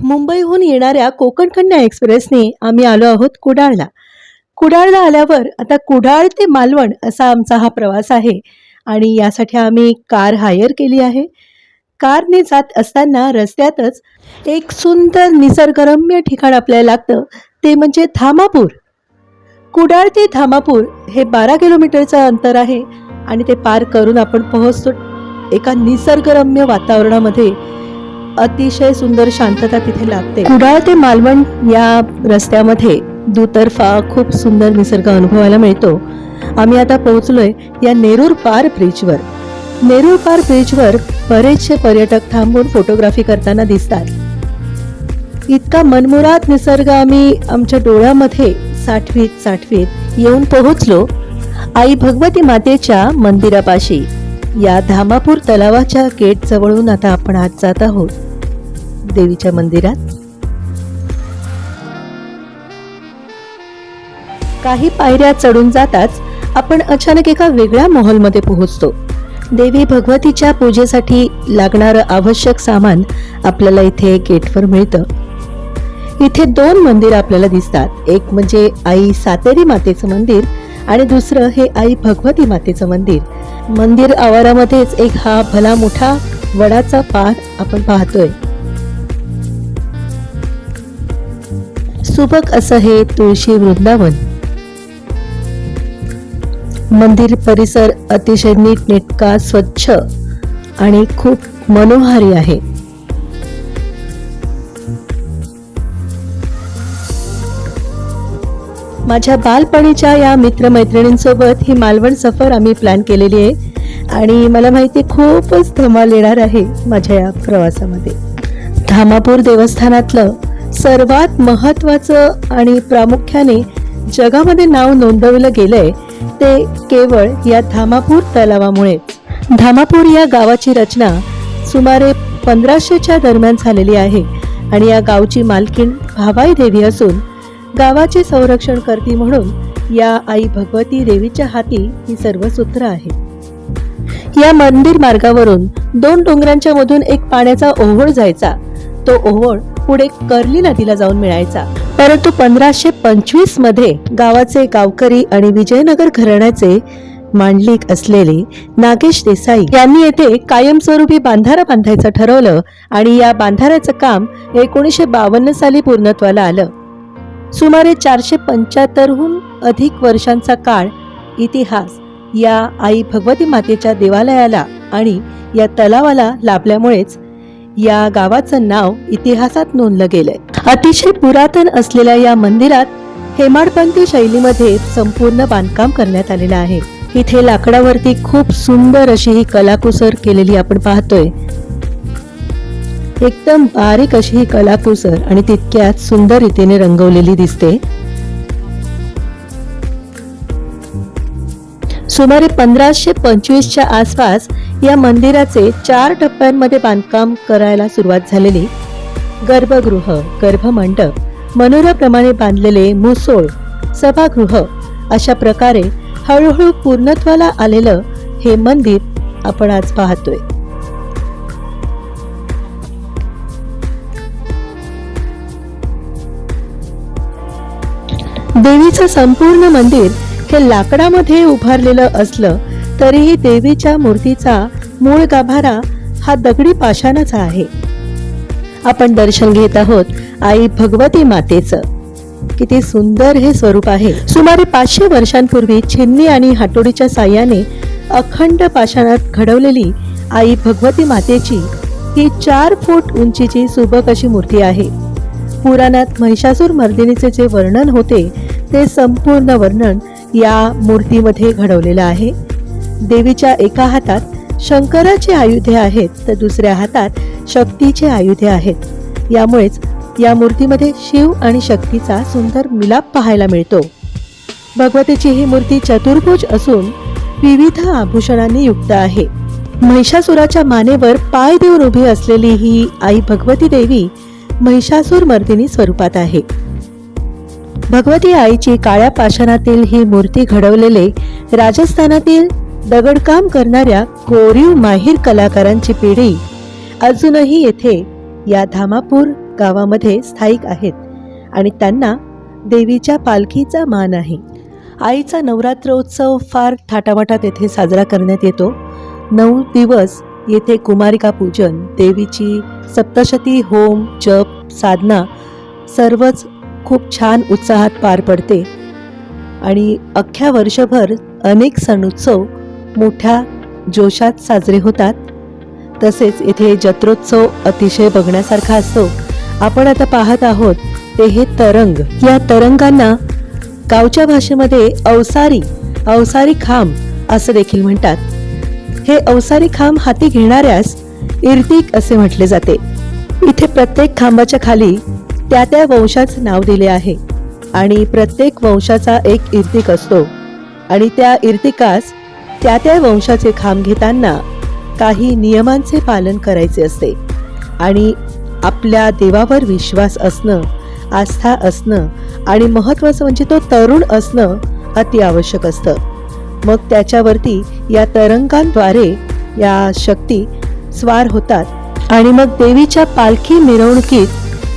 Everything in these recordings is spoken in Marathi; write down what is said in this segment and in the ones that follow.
मुंबईहून येणाऱ्या कोकणकन्या एक्सप्रेसने आम्ही आलो आहोत कुडाळला. कुडाळला आल्यावर आता कुडाळ ते मालवण असा आमचा हा प्रवास आहे आणि यासाठी आम्ही कार हायर केली आहे. कारने जात असताना रस्त्यातच एक सुंदर निसर्गरम्य ठिकाण आपल्याला लागतं ते म्हणजे धामापूर. कुडाळ ते धामापूर हे बारा किलोमीटरचं अंतर आहे आणि ते पार करून आपण पोहोचतो एका निसर्गरम्य वातावरणामध्ये अतिशय सुंदर शांतता तिथे लागते कुडाळ ते मालवण या रस्त्यामध्ये दुतर्फा खूप सुंदर निसर्ग अनुभवायला मिळतो. आम्ही आता पोहोचलोय या नेरूर पार ब्रिजवर. नेरूर पार ब्रिजवर बरेचसे पर्यटक थांबून फोटोग्राफी करताना दिसतात. इतका मनमुराद निसर्ग आम्ही आमच्या डोळ्यामध्ये साठवीत साठवीत येऊन पोहोचलो आई भगवती मातेच्या मंदिरापाशी. या धामापूर तलावाच्या गेट जवळून आता आपण आज जात आहोत. देवीच्या मंदिरात. काही पायऱ्या चढून जाताच आपण अचानक एका वेगळ्या माहोलमध्ये पोहोचतो. देवी भगवतीच्या पूजेसाठी लागणारं आवश्यक सामान आपल्याला इथे गेटवर मिळतं. इथे दोन मंदिर आपल्याला दिसतात. एक म्हणजे आई सातेरी मातेचं मंदिर आणि दुसरं हे आई भगवती मातेचं मंदिर. मंदिर आवारामध्येच एक हा भला मोठा वडाचा पार आपण पाहतोय. सुबक असं हे तुळशी वृंदावन. मंदिर परिसर अतिशय नीटनेटका स्वच्छ आणि खूप मनोहारी आहे. माझ्या बालपणीच्या या मित्रमैत्रिणींसोबत ही मालवण सफर आम्ही प्लॅन केलेली आहे आणि मला माहिती खूपच धमाल येणार आहे माझ्या या प्रवासामध्ये. धामापूर देवस्थानातलं सर्वात महत्वाचं आणि प्रामुख्याने जगामध्ये नाव नोंदवलं गेलंय ते केवळ या धामापूर तलावामुळे. धामापूर या गावाची रचना सुमारे पंधराशेच्या दरम्यान झालेली आहे आणि या गावची मालकीण भावाई देवी असून गावाचे संरक्षण करती म्हणून या आई भगवती देवीच्या हाती ही सर्व सूत्र आहे. या मंदिर मार्गावरून दोन डोंगरांच्या मधून एक पाण्याचा ओहोळ जायचा. तो ओहोळ पुढे कर्ली नदीला जाऊन मिळायचा. परंतु पंधराशे पंचवीसमध्ये गावाचे गावकरी आणि विजयनगर घराण्याचे मांडलिक असलेले नागेश देसाई यांनी येथे कायमस्वरूपी बांधारा बांधायचं ठरवलं आणि या बांधाऱ्याचं काम एकोणीसशे बावन्न साली पूर्णत्वाला आलं. सुमारे चारशे पंच्याहत्तरहून अधिक वर्षांचा काळ इतिहास या आई भगवती मातेच्या देवालयाला आणि या तलावाला लाभल्यामुळेच या गावाचं नाव इतिहासात नोंदलं गेलंय. अतिशय पुरातन असलेल्या या मंदिरात हेमाडपंथी शैलीमध्ये संपूर्ण बांधकाम करण्यात आलेलं आहे. इथे लाकडावरती खूप सुंदर अशी ही कलाकुसर केलेली आपण पाहतोय. एकदम बारीक अशी ही कलाकुसर आणि तितक्यात सुंदर रीतीने रंगवलेली दिसते. सुमारे पंधराशे पंचवीसच्या आसपास या मंदिराचे चार टप्प्यांमध्ये बांधकाम करायला सुरुवात झालेली. गर्भगृह गर्भमंडप मनोराप्रमाणे बांधलेले मुसोळ सभागृह अशा प्रकारे हळूहळू पूर्णत्वाला आलेलं हे मंदिर आपण आज पाहतोय. देवीचं संपूर्ण मंदिर हे लाकडामध्ये उभारलेलं असलं तरीही देवीच्या मूर्तीचा मूळ गाभारा हा दगडी पाषाणाचा आहे. आपण दर्शन घेत आहोत आई भगवती मातेचं. किती सुंदर हे स्वरूप आहे. सुमारे पाचशे वर्षांपूर्वी छिन्नी आणि हाटोडीच्या साह्याने अखंड पाषाणात घडवलेली आई भगवती मातेची ही चार फूट उंचीची सुबक अशी मूर्ती आहे. पुराणात महिषासूर मर्दिनीचे जे वर्णन होते ते संपूर्ण वर्णन या मूर्तीमध्ये घडवलेलं आहे. देवीच्या एका हातात शंकराचे आयुधे आहेत तर दुसऱ्या हातात शक्तीचे आयुधे आहेत. यामुळेच या मूर्तीमध्ये शिव आणि शक्तीचा सुंदर मिलाप पाहायला मिळतो. भगवतीची ही मूर्ती चतुर्भुज असून विविध आभूषणांनी युक्त आहे. महिषासुराच्या मानेवर पाय देऊन उभी असलेली ही आई भगवती देवी महिषासूर मर्दिनी स्वरूपात आहे. भगवती आईची काळ्या पाषाणातील ही मूर्ती घडवलेले राजस्थानातील दगडकाम करणाऱ्या कोरीव माहीर कलाकारांची पिढी अजूनही येथे या धामापूर गावामध्ये स्थायिक आहेत आणि त्यांना देवीच्या पालखीचा मान आहे. आईचा नवरात्र उत्सव फार थाटामाटात येथे साजरा करण्यात येतो. नऊ दिवस येथे कुमारिका पूजन देवीची सप्तशती होम जप साधना सर्वच खूप छान उत्साहात पार पडते. आणि अख्ख्या वर्षभर अनेक सण उत्सव मोठ्या जोशात साजरे होतात. तसेच येथे जत्रोत्सव अतिशय बघण्यासारखा असतो. आपण आता पाहत आहोत ते हे तरंग. या तरंगांना गावच्या भाषेमध्ये अवसारी अवसारी खांब असं देखील म्हणतात. हे अवसारी खांब हाती घेणाऱ्यास इर्तिक असे म्हटले जाते. इथे प्रत्येक खांबाच्या खाली त्या त्या वंशाचं नाव दिले आहे. आणि प्रत्येक वंशाचा एक इर्तिक असतो. आणि त्या इर्तिकास त्या त्या वंशाचे खांब घेताना काही नियमांचे पालन करायचे असते. आणि आपल्या देवावर विश्वास असणं आस्था असणं आणि महत्त्वाचं म्हणजे तो तरुण असणं अति आवश्यक असतं. मग त्याच्यावरती या तरंगांद्वारे या शक्ती स्वार होतात आणि मग देवीच्या पालखी मिरवणुकीत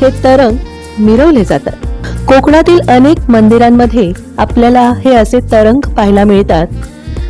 हे तरंग मिरवले जातात. कोकणातील अनेक मंदिरांमध्ये आपल्याला हे असे तरंग पाहायला मिळतात.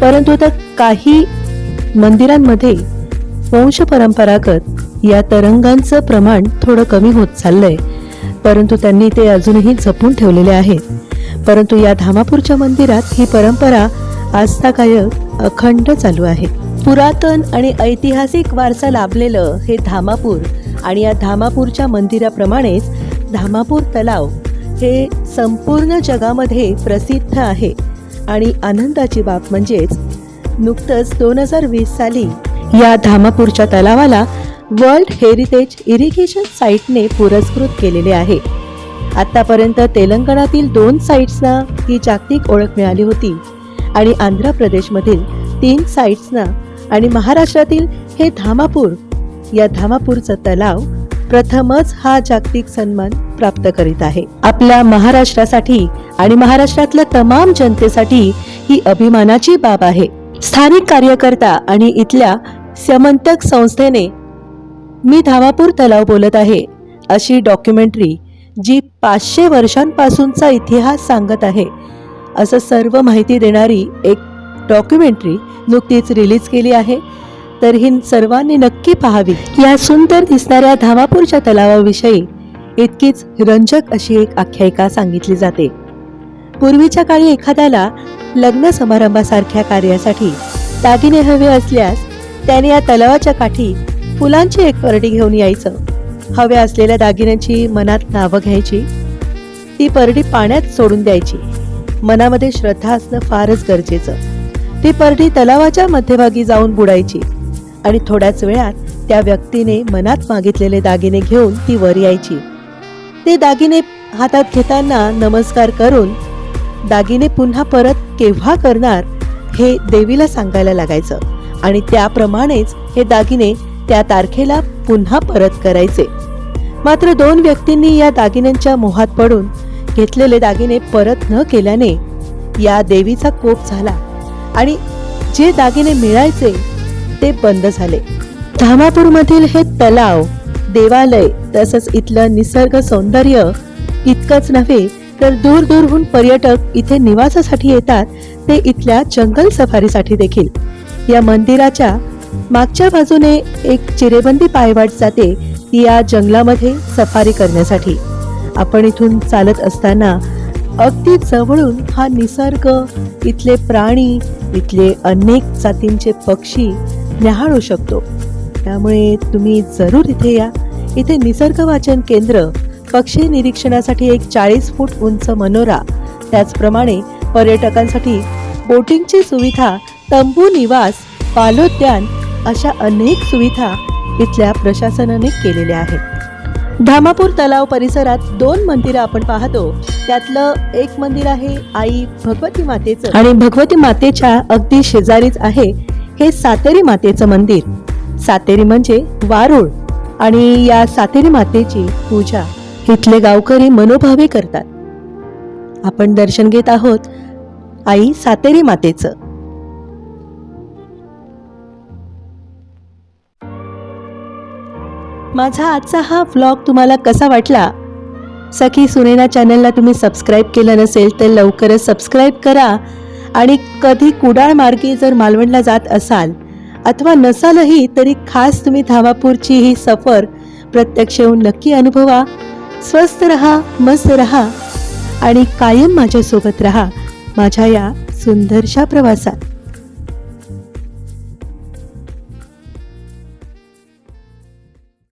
परंतु आता काही मंदिरांमध्ये वंश परंपरागत या तरंगांचं प्रमाण थोडं कमी होत चाललंय. परंतु त्यांनी ते अजूनही जपून ठेवलेले आहे परंतु या धामापूरच्या मंदिरात ही परंपरा आस्थाकायक अखंड चालू आहे. पुरातन आणि ऐतिहासिक वारसा लाभलेलं हे धामापूर आणि या धामापूरच्या मंदिराप्रमाणेच धामापूर तलाव हे संपूर्ण जगामध्ये प्रसिद्ध आहे. आणि आनंदाची बाब म्हणजेच नुकतंच दोन हजार वीस साली या धामापूरच्या तलावाला वर्ल्ड हेरिटेज इरिगेशन साईटने पुरस्कृत केलेले आहे. आतापर्यंत तेलंगणातील दोन साईट्सना ती जागतिक ओळख मिळाली होती आणि आंध्र प्रदेशमधील तीन साईट्सना आणि महाराष्ट्रातील हे धामापूर या धामापूरचं तलाव प्रथमच हा जागतिक सन्मान प्राप्त करीत आहे. आपल्या महाराष्ट्रासाठी आणि महाराष्ट्रातल्या तमाम जनतेसाठी ही अभिमानाची बाब आहे. स्थानिक कार्यकर्ता आणि इथल्या समंतक संस्थेने मी धामापूर तलाव बोलत आहे अशी डॉक्युमेंटरी जी पाचशे वर्षांपासूनचा इतिहास सांगत आहे असं सर्व माहिती देणारी एक डॉक्युमेंटरी नुकतीच रिलीज केली आहे. तर ही सर्वांनी नक्की पाहावी. या सुंदर दिसणाऱ्या धामापूरच्या तलावाविषयी इतकीच रंजक अशी एक आख्यायिका सांगितली जाते. पूर्वीच्या काळी एखाद्याला लग्न समारंभासारख्या कार्यासाठी दागिने हवे असल्यास त्याने या तलावाच्या काठी फुलांची एक परडी घेऊन यायचं. हव्या असलेल्या दागिन्यांची मनात नावं घ्यायची. ती परडी पाण्यात सोडून द्यायची. मनामध्ये श्रद्धा असणं फारच गरजेचं. ती परडी तलावाच्या मध्यभागी जाऊन बुडायची. आणि थोड्याच वेळात त्या व्यक्तीने मनात मागितलेले दागिने घेऊन ती वर यायची. ते दागिने हातात घेताना नमस्कार करून दागिने पुन्हा परत केव्हा करणार? हे देवीला सांगायला लागायचं. आणि त्याप्रमाणेच हे दागिने त्या तारखेला पुन्हा परत करायचे. मात्र दोन व्यक्तींनी या दागिन्यांच्या मोहात पडून घेतलेले दागिने परत न केल्याने या देवीचा कोप झाला. आणि जे दागिने मिळायचे ते बंद झाले. धामापूरमधील हे तलाव देवालय तसंच इथलं निसर्ग सौंदर्य इतकंच नव्हे तर दूर दूरहून पर्यटक इथे निवासासाठी येतात ते इथल्या जंगल सफारीसाठी देखील. या मंदिराच्या मागच्या बाजूने एक चिरेबंदी पायवाट जाते ती या जंगलामध्ये सफारी करण्यासाठी. आपण इथून चालत असताना अगदी जवळून हा निसर्ग इथले प्राणी इथले अनेक जातींचे पक्षी न्याहाळू शकतो. त्यामुळे तुम्ही जरूर इथे या. इथे निसर्ग वाचन केंद्र पक्षी निरीक्षणासाठी एक चाळीस फूट उंच मनोरा त्याचप्रमाणे पर्यटकांसाठी बोटिंगची सुविधा तंबू निवास बालोद्यान अशा अनेक सुविधा इथल्या प्रशासनाने केलेल्या आहेत. धामापूर तलाव परिसरात दोन मंदिरं आपण पाहतो. त्यातलं एक मंदिर आहे आई भगवती मातेचं. आणि भगवती मातेच्या अगदी शेजारीच आहे हे सातेरी मातेचं मंदिर. सातेरी म्हणजे वारुळ आणि या सातेरी मातेची पूजा इथले गावकरी मनोभावे करतात. आपण दर्शन घेत आहोत आई सातेरी मातेचं. माझा आजचा हा व्लॉग तुम्हाला कसा वाटला? सखी सुनेना चॅनलला तुम्ही सबस्क्राईब केलं नसेल तर लवकरच सबस्क्राईब करा. आणि कधी कुडाळ मार्गे जर मालवणला जात असाल अथवा नसालही तरी खास तुम्ही धामापूरची ही सफर प्रत्यक्ष येऊन नक्की अनुभवा. स्वस्त रहा मस्त रहा आणि कायम माझ्यासोबत रहा. माझ्या या सुंदरशा प्रवासात.